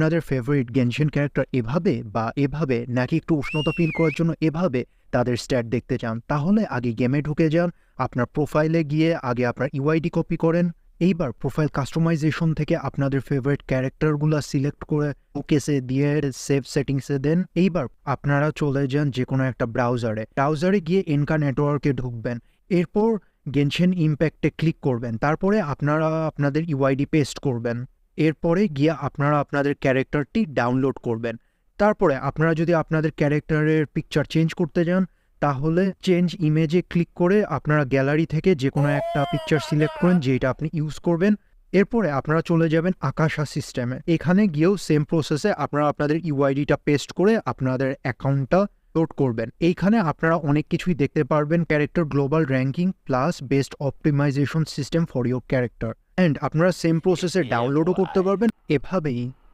আপনাদের favourite Genshin character এভাবে বা এভাবে নাকি একটু উষ্ণতা ফিল করার জন্য এভাবে তাদের স্ট্যাট দেখতে চান, তাহলে আগে গেমে ঢুকে যান, আপনার প্রোফাইলে গিয়ে আগে আপনার ইউআইডি কপি করেন। এইবার প্রোফাইল কাস্টমাইজেশন থেকে আপনাদের ফেভারিট ক্যারেক্টারগুলো সিলেক্ট করে ওকেসে দিয়ে সেভ সেটিংসে দেন। এইবার আপনারা চলে যান যে কোনো একটা ব্রাউজারে ব্রাউজারে গিয়ে এনকা নেটওয়ার্কে ঢুকবেন। এরপর গেনশেন ইম্প্যাক্টে ক্লিক করবেন। তারপরে আপনারা আপনাদের ইউআইডি পেস্ট করবেন। এরপরে গিয়ে আপনারা আপনাদের ক্যারেক্টারটি ডাউনলোড করবেন। তারপরে আপনারা যদি আপনাদের ক্যারেক্টারের পিকচার চেঞ্জ করতে যান, তাহলে চেঞ্জ ইমেজে ক্লিক করে আপনারা গ্যালারি থেকে যে কোনো একটা পিকচার সিলেক্ট করেন যেটা আপনি ইউজ করবেন। এরপরে আপনারা চলে যাবেন আকাশা সিস্টেমে এখানে গিয়েও সেম প্রসেসে আপনারা আপনাদের ইউআইডিটা পেস্ট করে আপনাদের অ্যাকাউন্টটা লোড করবেন। এইখানে আপনারা অনেক কিছুই দেখতে পারবেন। Character global ranking plus best optimization system for your character and আপনারা সেম প্রসেসে ডাউনলোডও করতে পারবেন। এভাবেই